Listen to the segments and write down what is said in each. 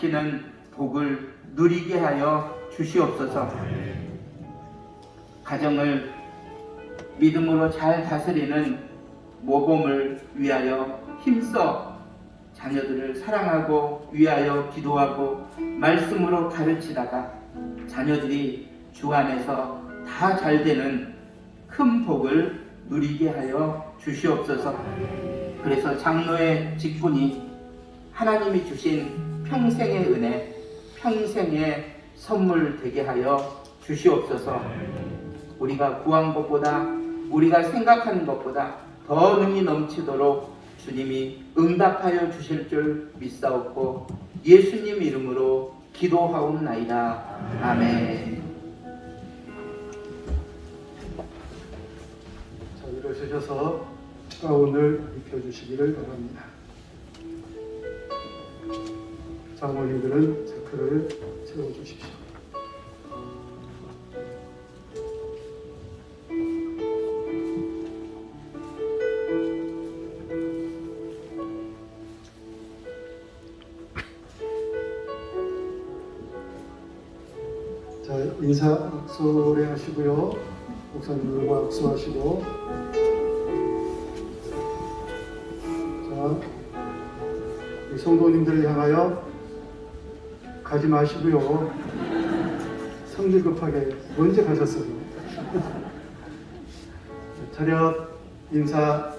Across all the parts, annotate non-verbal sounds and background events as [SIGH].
지키는 복을 누리게 하여 주시옵소서. 가정을 믿음으로 잘 다스리는 모범을 위하여 힘써 자녀들을 사랑하고 위하여 기도하고 말씀으로 가르치다가 자녀들이 주 안에서 다 잘 되는 큰 복을 누리게 하여 주시옵소서. 그래서 장로의 직분이 하나님이 주신 평생의 은혜, 평생의 선물 되게 하여 주시옵소서. 우리가 구한 것보다 우리가 생각하는 것보다 더 능히 넘치도록 주님이 응답하여 주실 줄 믿사옵고 예수님 이름으로 기도하옵나이다. 아멘. 자, 일어서셔서 가운을 입혀주시기를 바랍니다. 장모님들은 자크를 세워주십시오. 자, 인사 악수를 하시고요. 목사님들과 악수하시고 자, 이 성도님들을 향하여 가지 마시고요. 성질 급하게 언제 가셨어요? [LAUGHS] 차렷 인사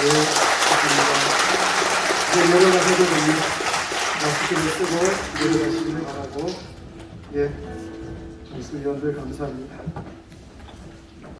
네, 좋습니다. 이제 내려가셔도 됩니다. 마스크를 쓰고 내려가시기를 바라고 예, 말씀 위원들 감사합니다.